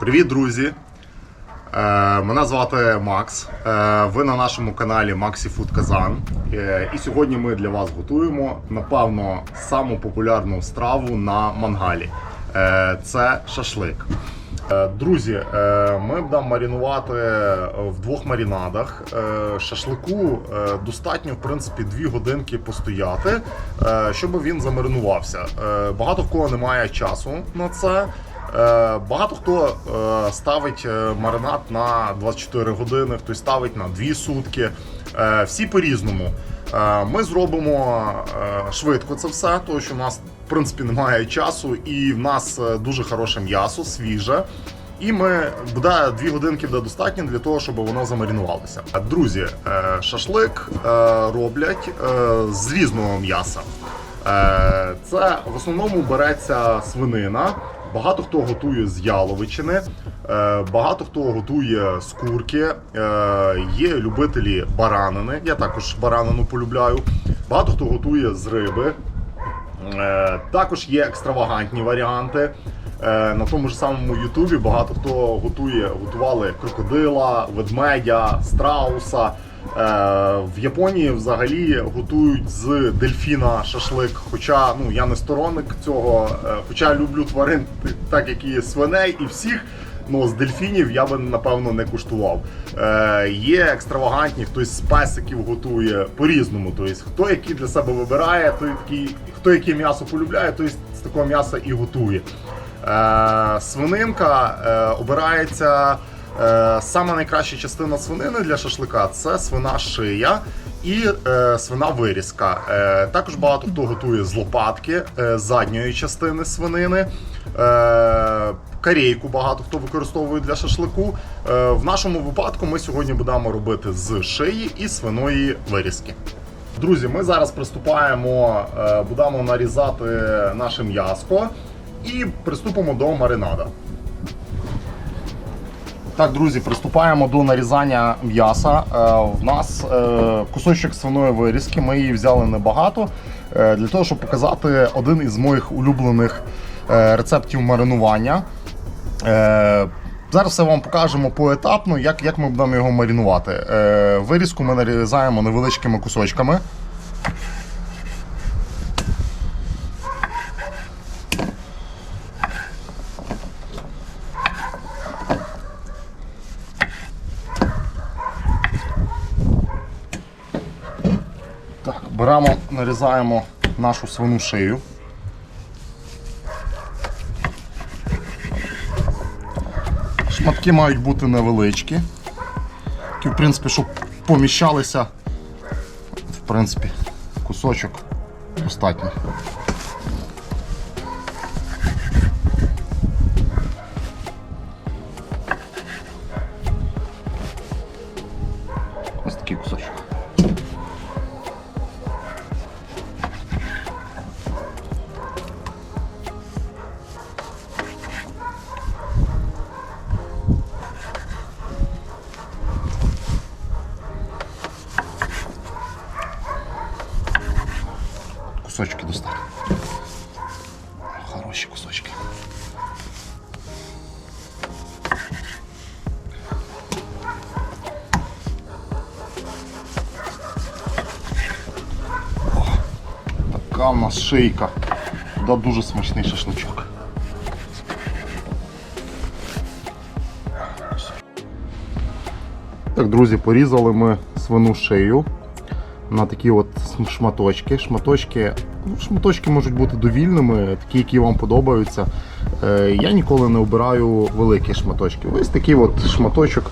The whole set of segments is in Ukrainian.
Привіт, друзі! Е, Мене звати Макс. Е, Ви на нашому каналі Maxi Food. Е, І сьогодні ми для вас готуємо, напевно, саму популярну страву на мангалі. Е, Це шашлик. Друзі, ми будемо маринувати в двох маринадах. Е, Шашлику достатньо, в принципі, дві годинки постояти, щоб він замаринувався. Багато в кого немає часу на це. Е, Багато хто е, ставить е, маринад на 24 години, хтось ставить на 2 сутки. Всі по-різному. Ми зробимо швидко це все, тому що в нас в принципі немає часу, і в нас дуже хороше м'ясо, свіже. І ми буде дві годинки буде достатньо для того, щоб воно замаринувалося. Друзі, шашлик роблять з різного м'яса. Це в основному береться свинина. Багато хто готує з яловичини, е, багато хто готує з курки. е, Є любителі баранини. Я також баранину полюбляю. Багато хто готує з риби. Е, Також є екстравагантні варіанти. На тому ж самому Ютубі багато хто готує, готували крокодила, ведмедя, страуса. Е, В Японії взагалі готують з дельфіна шашлик. Хоча ну я не сторонник цього, е, хоча люблю тварин, так як і свиней, і всіх. Ну, з дельфінів я би напевно не куштував. Е, є екстравагантні, хтось з песиків готує по-різному. Тобто, хто який для себе вибирає, той такий, хто яке м'ясо полюбляє, той з такого м'яса і готує. Е, свининка е, обирається. Е, саме найкраща частина свинини для шашлика це свина шия і е, свина вирізка. Е, також багато хто готує з лопатки задньої частини свинини. Карейку багато хто використовує для шашлику. В нашому випадку ми сьогодні будемо робити з шиї і свиної вирізки. Друзі, ми зараз приступаємо, будемо нарізати наше м'яско і приступимо до маринада. Так, друзі, приступаємо до нарізання м'яса. Е, В нас е, кусочок свиної вирізки. Ми її взяли небагато е, для того, щоб показати один із моїх улюблених е, рецептів маринування. Е, Зараз все вам покажемо поетапно, як, як ми будемо його маринувати. Е, Вирізку ми нарізаємо невеличкими кусочками. Так, беремо, нарізаємо нашу свину шию. Шматки мають бути невеличкі. Такі, в принципі, щоб поміщалися. В принципі, кусочок достатньо. Така в нас шийка. Да, дуже смачний шашличок. Так, друзі, порізали ми свину шию на такі от шматочки. Шматочки, ну, шматочки можуть бути довільними, такі, які вам подобаються. Е, Я ніколи не обираю великі шматочки. Ось такий от шматочок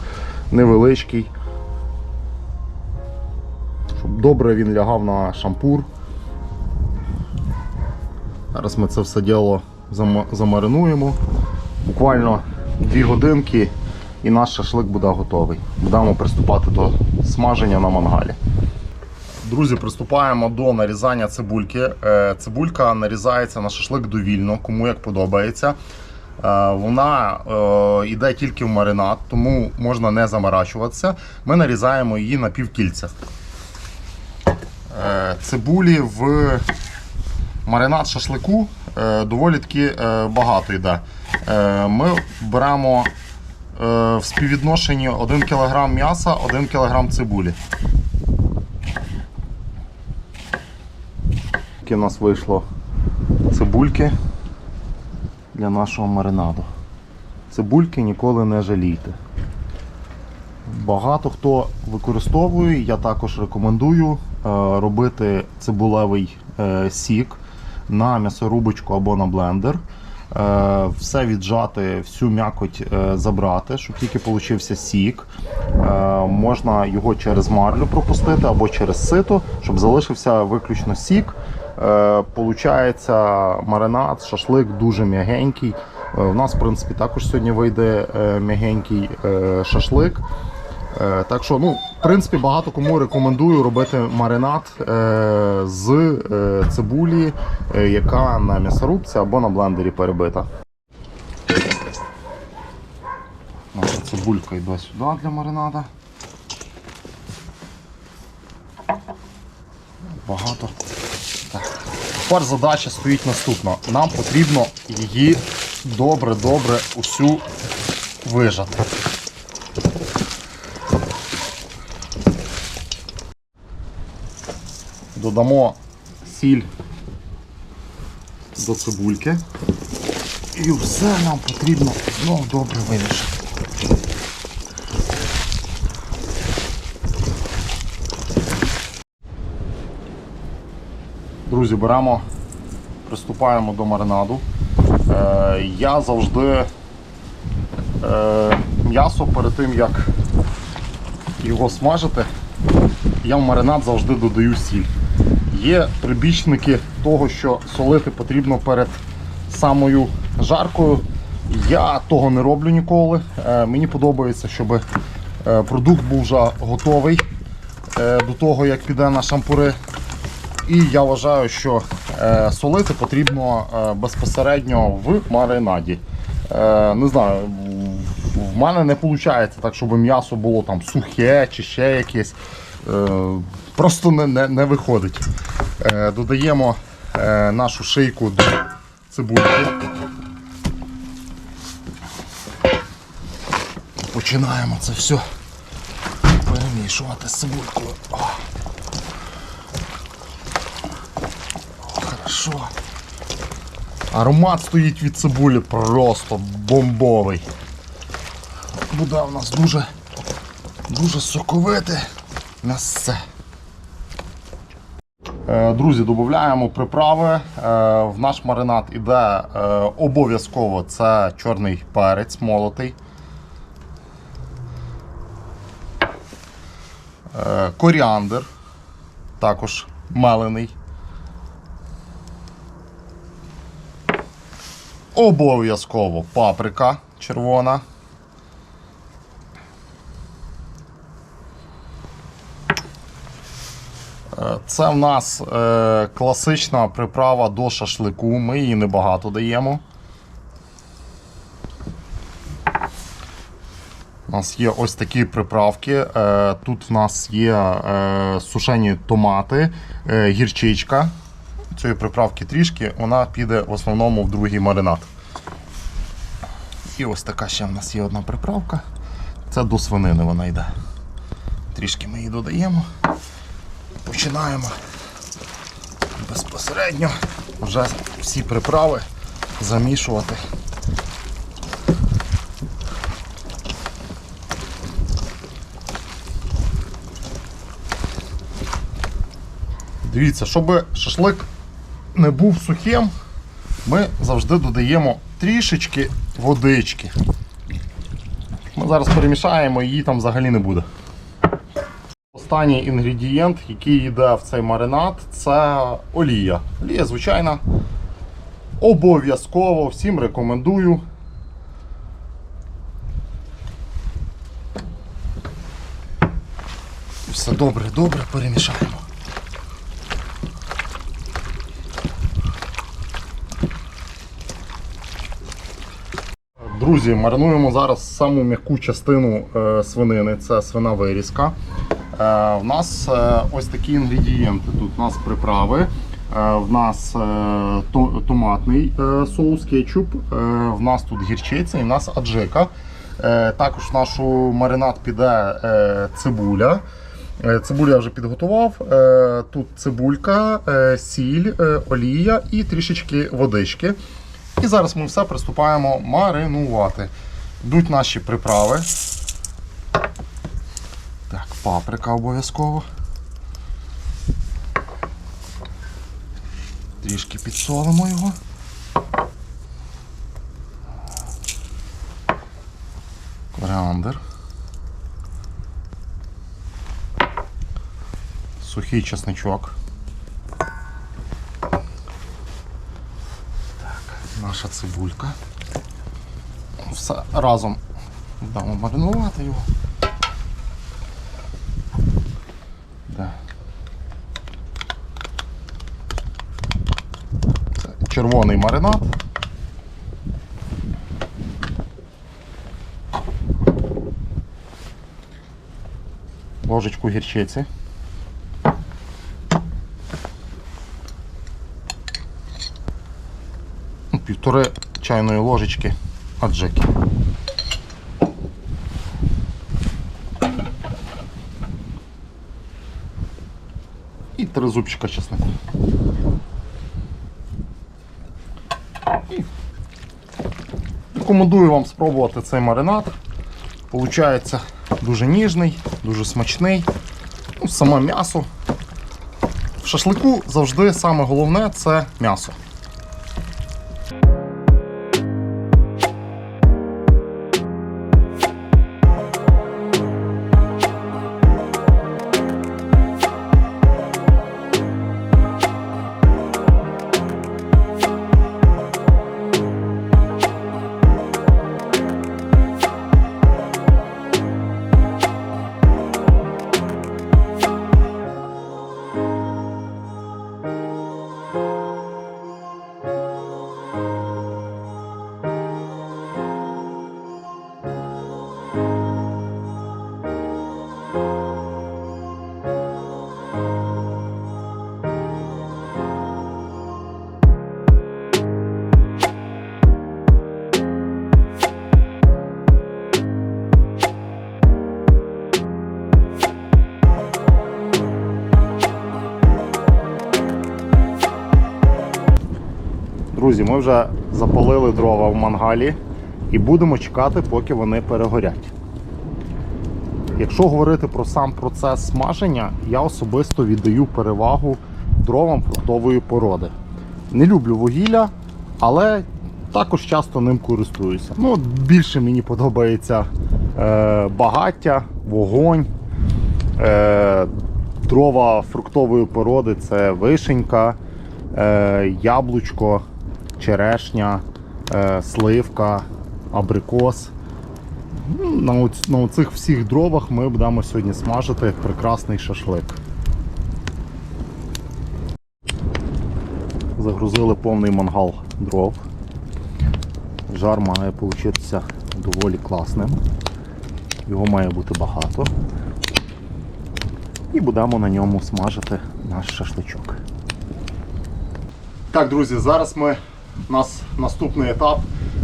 невеличкий. Щоб добре він лягав на шампур. Зараз ми це все діло замаринуємо. Буквально 2 годинки і наш шашлик буде готовий. Будемо приступати до смаження на мангалі. Друзі, приступаємо до нарізання цибульки. Е, Цибулька нарізається на шашлик довільно, кому як подобається. Е, Вона е, йде тільки в маринад, тому можна не заморачуватися. Ми нарізаємо її на півкільця. Цибулі в маринад шашлику е, доволі таки е, багато йде. Е, Ми беремо в співвідношенні 1 кг м'яса, 1 кг цибулі. У нас вийшло цибульки для нашого маринаду. Цибульки ніколи не жалійте. Багато хто використовує, я також рекомендую робити цибулевий сік на м'ясорубочку або на блендер. Е, Все віджати, всю м'якоть е, забрати, щоб тільки получився сік. Е, Можна його через марлю пропустити або через сито, щоб залишився виключно сік. Получається маринад, шашлик дуже м'ягенький. У нас, в принципі, також сьогодні вийде м'ягенький шашлик. Е, Так що, ну, в принципі, багато кому рекомендую робити маринад е, з е, цибулі, яка на м'ясорубці або на блендері перебита. Цибулька йде сюди для маринада. Багато. Тепер задача стоїть наступна. Нам потрібно її добре-добре усю вижати. Додамо сіль до цибульки. І все нам потрібно знову добре вимішати. Друзі, беремо, приступаємо до маринаду. Е, я завжди е, м'ясо перед тим, як його смажити, я в маринад завжди додаю сіль. Є прибічники того, що солити потрібно перед самою жаркою. Я того не роблю ніколи. Е, Мені подобається, щоб е, продукт був вже готовий е, до того, як піде на шампури. І я вважаю, що солити потрібно безпосередньо в маринаді. Не знаю, в мене не виходить так, щоб м'ясо було там сухе чи ще якесь. Просто не, не, не виходить. Е, додаємо е, нашу шийку до цибульки. Починаємо це все перемішувати з цибулькою. О. Хорошо. Аромат стоїть від цибулі просто бомбовий. Буде у нас дуже, дуже соковите м'ясце. Е, Друзі, додаємо приправи. Е, В наш маринад іде е, обов'язково це чорний перець молотий. Коріандр, також мелений. Обов'язково паприка червона. Це в нас е, класична приправа до шашлику. Ми її небагато даємо. У нас є ось такі приправки. Е, Тут в нас є е, сушені томати, е, гірчичка. Цієї приправки трішки, вона піде в основному в другий маринад. І ось така ще в нас є одна приправка. Це до свинини вона йде. Трішки ми її додаємо. Починаємо безпосередньо вже всі приправи замішувати. Дивіться, щоб шашлик не був сухим, ми завжди додаємо трішечки водички. Ми зараз перемішаємо, її там взагалі не буде. Останній інгредієнт, який йде в цей маринад, це олія. Олія, звичайна. Обов'язково всім рекомендую. Все добре, добре перемішаємо. Друзі, маринуємо зараз саму м'яку частину е, свинини, це свина вирізка. Е, у нас е, ось такі інгредієнти. Тут у нас приправи, Е, В нас томатний соус кетчуп, в нас тут гірчиця і в нас аджика. Також в нашу маринад піде цибуля. Цибулю я вже підготував. Тут цибулька, сіль, олія і трішечки водички. І зараз ми все приступаємо маринувати. Йдуть наші приправи. Так, паприка обов'язково. Трішки підсолимо його. Коріандр. Сухий чесничок. Так, наша цибулька. Все разом дамо маринувати його. Да. Це червоний маринад. Ложечку гірчиці. Півтори чайної ложечки аджики. Три зубчика чеснику. Рекомендую вам спробувати цей маринад. Получається дуже ніжний, дуже смачний. Ну, саме м'ясо. В шашлику завжди саме головне це м'ясо. Друзі, ми вже запалили дрова в мангалі і будемо чекати, поки вони перегорять. Якщо говорити про сам процес смаження, я особисто віддаю перевагу дровам фруктової породи. Не люблю вугілля, але також часто ним користуюся. Ну, більше мені подобається е, багаття, вогонь. Е, дрова фруктової породи це вишенька, е, яблучко, черешня, е, сливка, абрикос. Ну, На, оць- на цих всіх дровах ми будемо сьогодні смажити прекрасний шашлик. Загрузили повний мангал дров. Жар має получитися доволі класним. Його має бути багато. І будемо на ньому смажити наш шашличок. Так, друзі, зараз ми у нас наступний етап.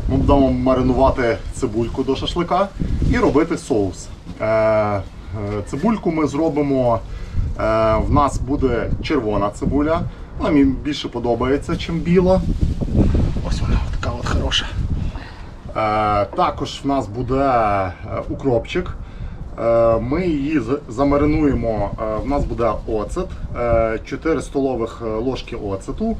Ми будемо маринувати цибульку до шашлика і робити соус. Е, е, цибульку ми зробимо. Е, в нас буде червона цибуля. Вона мені більше подобається, ніж біла. Ось вона така от хороша. Також в нас буде укропчик. Ми її замаринуємо. В нас буде оцет, е, 4 столових ложки оцету,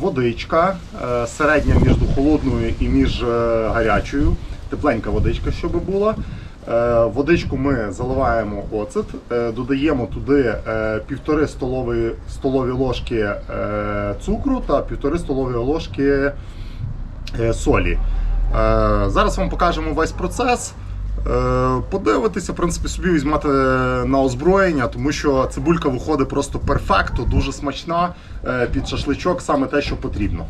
водичка е, середня між холодною і між е, гарячою. Тепленька водичка, щоб була. Е, Водичку ми заливаємо оцет, е, додаємо туди е, півтори столові, столові ложки е, цукру та півтори столові ложки е, солі. Е, Зараз вам покажемо весь процес. Е, Подивитися, в принципі, собі візьмете на озброєння, тому що цибулька виходить просто перфекто, дуже смачна е, під шашличок, саме те, що потрібно.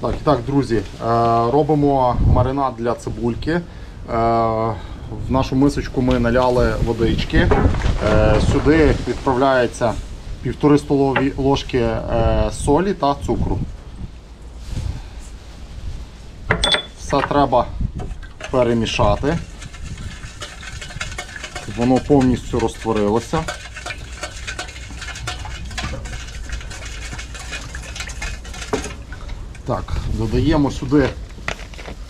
Так, і так, друзі, е, робимо маринад для цибульки. В нашу мисочку ми наляли водички. Сюди відправляється півтори столові ложки солі та цукру. Все треба перемішати, щоб воно повністю розтворилося. Так, додаємо сюди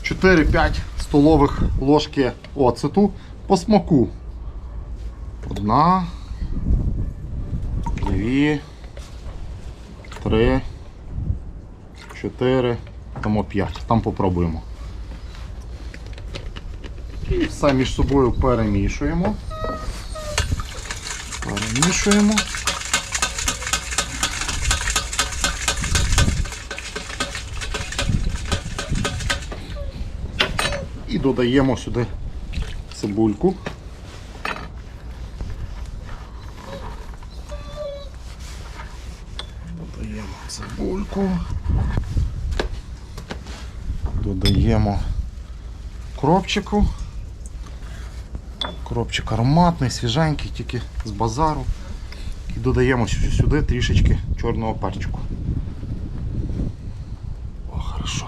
4-5 столових ложки оцету по смаку. Одна, дві, три, чотири, тому п'ять. Там попробуємо. І все між собою перемішуємо. Перемішуємо. І додаємо сюди цибульку. Додаємо цибульку. Додаємо кропчику. Кропчик ароматний, свіженький, тільки з базару. І додаємо сюди трішечки чорного перчику. О, хорошо.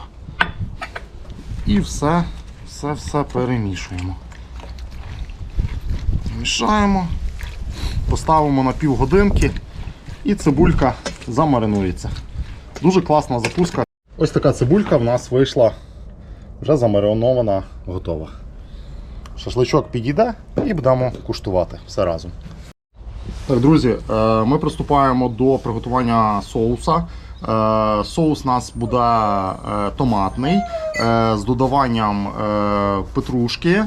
І все, все, все перемішуємо. Мішаємо, поставимо на півгодинки і цибулька замаринується. Дуже класна закуска. Ось така цибулька в нас вийшла вже замаринована, готова. Шашличок підійде і будемо куштувати все разом. Так, друзі, е, ми приступаємо до приготування соуса. Е, Соус у нас буде е, томатний з додаванням петрушки,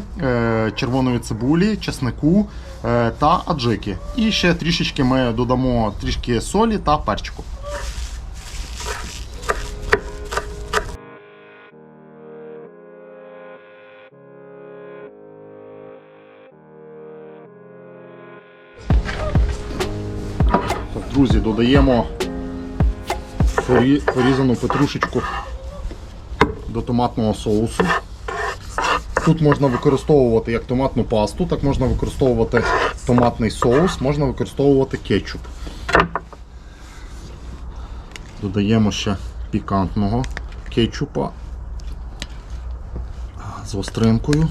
червоної цибулі, чеснику та аджики. І ще трішечки ми додамо трішки солі та перчику. Друзі, додаємо порізану петрушечку до томатного соусу. Тут можна використовувати як томатну пасту, так можна використовувати томатний соус, можна використовувати кетчуп. Додаємо ще пікантного кетчупа з остринкою.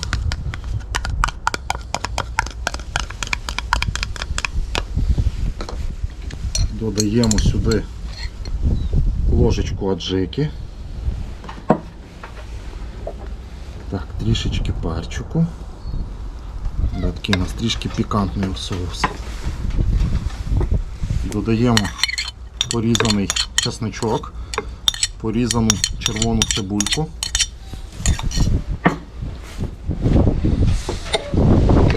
Додаємо сюди ложечку аджики. Так, трішечки перчику. Такий у нас трішки пікантний соус. Додаємо порізаний чесничок, порізану червону цибульку.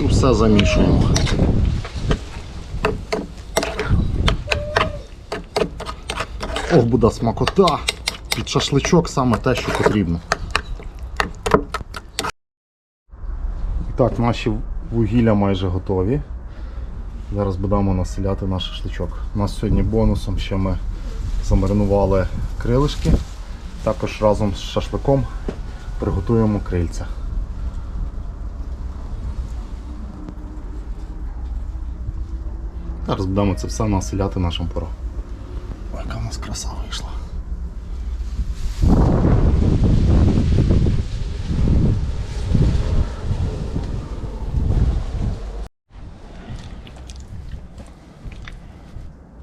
І все замішуємо. Ох, буде смакота. Під шашличок саме те, що потрібно. І так, наші вугілля майже готові. Зараз будемо населяти наш шашличок. У нас сьогодні бонусом ще ми замаринували крилишки. Також разом з шашликом приготуємо крильця. Зараз будемо це все населяти нашим порогом. Ой, яка в нас краса вийшла.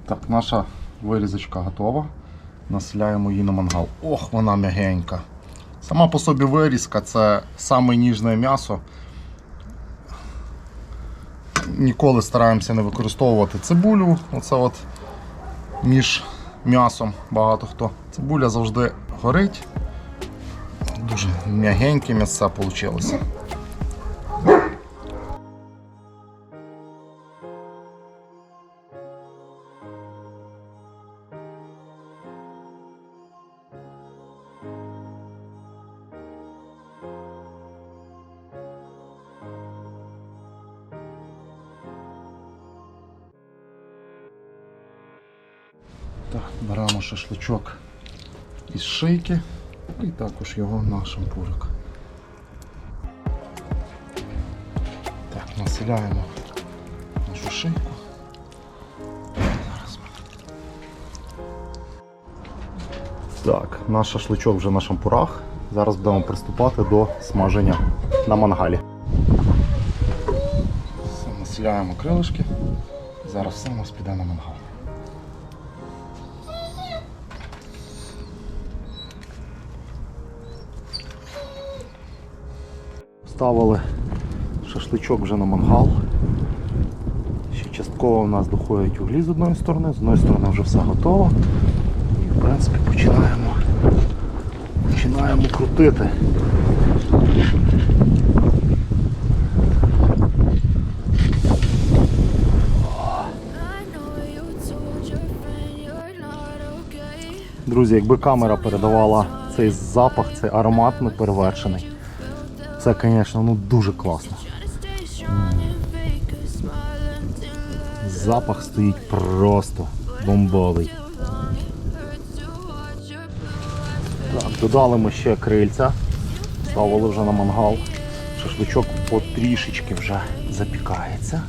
Так, наша вирізочка готова. Населяємо її на мангал. Ох, вона м'ягенька. Сама по собі вирізка це саме ніжне м'ясо. Ніколи стараємося не використовувати цибулю. Оце от між м'ясом багато хто. Цибуля завжди горить. Дуже м'ягеньке м'ясо вийшло. Беремо шашличок із шийки і також його на шампурик. Населяємо нашу шийку. Так, наш шашличок вже на шампурах. Зараз будемо приступати до смаження на мангалі. Все, населяємо крилишки. Зараз все у нас піде на мангал. Ставили шашличок вже на мангал. Ще частково у нас доходять углі з одної сторони, з одної сторони вже все готово. І в принципі починаємо, починаємо крутити. Друзі, якби камера передавала цей запах, цей аромат неперевершений. Це, звісно, ну дуже класно. Запах стоїть просто бомбовий. Так, додали ми ще крильця, ставили вже на мангал. Шашличок потрішечки вже запікається.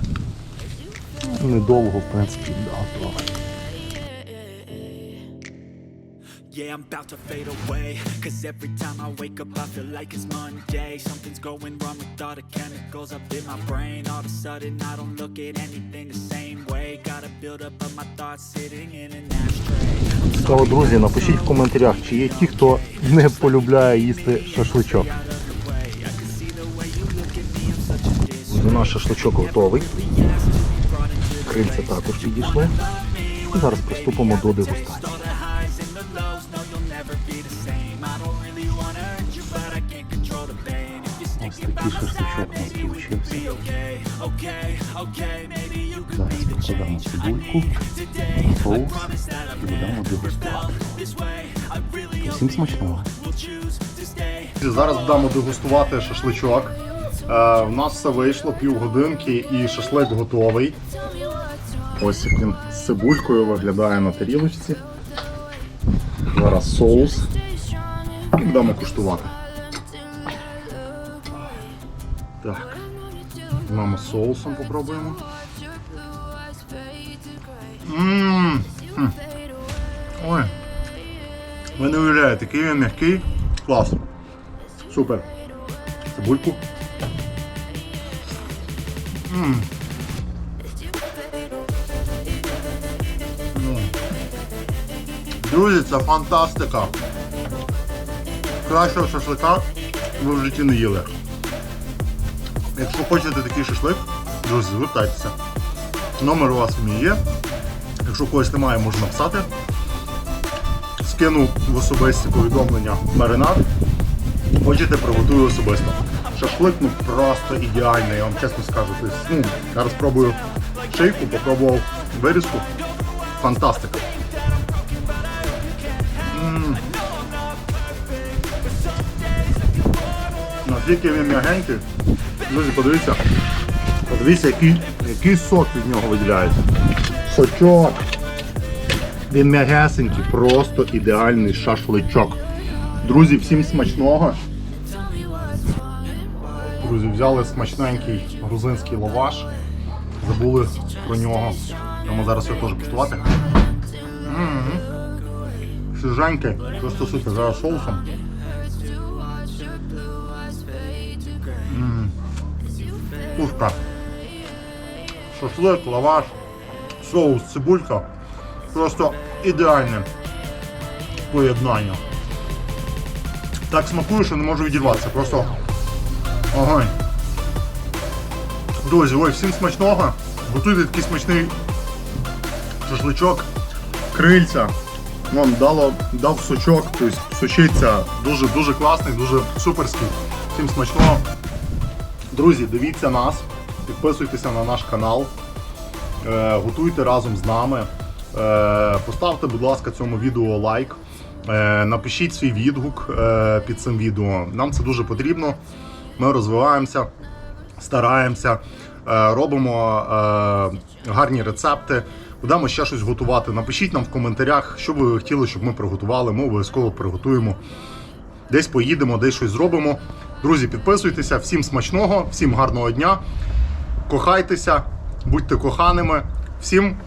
Недовго, в принципі, готовий. Yeah, I'm about to fade away. Cause every time I wake up, I feel like it's Monday. Something's going wrong with all the chemicals up in my brain. All of a sudden, I don't look at anything the same way. Gotta build up of my thoughts sitting in an ashtray. Цікаво, друзі, напишіть в коментарях, чи є ті, хто не полюбляє їсти шашличок. Друзі, Наш шашличок готовий. Крильця також підійшли. Зараз приступимо до дегустації. Ось такий шашличок у нас получився. Зараз покладемо цибульку, соус і будемо дегустувати. Усім смачного. Зараз будемо дегустувати шашличок. Е, у нас все вийшло півгодинки і шашлик готовий. Ось як він з цибулькою виглядає на тарілочці. Зараз соус. І будемо куштувати. Так. Мамо з соусом попробуємо. Ммм. Ой. Ви не уявляєте, який він м'який. Клас. Супер. Цибульку. Ммм. Друзі, це фантастика. Кращого шашлика ви в житті не їли. Якщо хочете такий шашлик, друзі, звертайтеся. Номер у вас в мене є. Якщо когось немає, можна написати. Скину в особисті повідомлення маринад. Хочете, приготую особисто. Шашлик ну просто ідеальний, я вам чесно скажу. Тобто, ну, зараз спробую шийку, попробував вирізку. Фантастика. Наскільки він м'ягенький. Друзі, подивіться. Подивіться, який, який сок від нього виділяється. Сочок. Він м'ягесенький, просто ідеальний шашличок. Друзі, всім смачного. Друзі, взяли смачненький грузинський лаваш. Забули про нього. Тому зараз його теж куштувати. Свіженький, просто супер, зараз соусом. Пушка. Шашлик, лаваш, соус, цибулька. Просто ідеальне поєднання. Так смакує, що не можу відірватися. Просто огонь. Друзі, ой, всім смачного. Готуйте такий смачний шашличок, крильця. Вам дало, дав сочок, тобто сочиться дуже дуже класний, дуже суперський. Всім смачного. Друзі, дивіться нас, підписуйтеся на наш канал, е, готуйте разом з нами. Е, поставте, будь ласка, цьому відео лайк. Е, напишіть свій відгук під цим відео. Нам це дуже потрібно. Ми розвиваємося, стараємося, робимо гарні рецепти. Будемо ще щось готувати. Напишіть нам в коментарях, що ви хотіли, щоб ми приготували. Ми обов'язково приготуємо. Десь поїдемо, десь щось зробимо. Друзі, підписуйтеся, всім смачного, всім гарного дня. кохайтеся, будьте коханими. Всім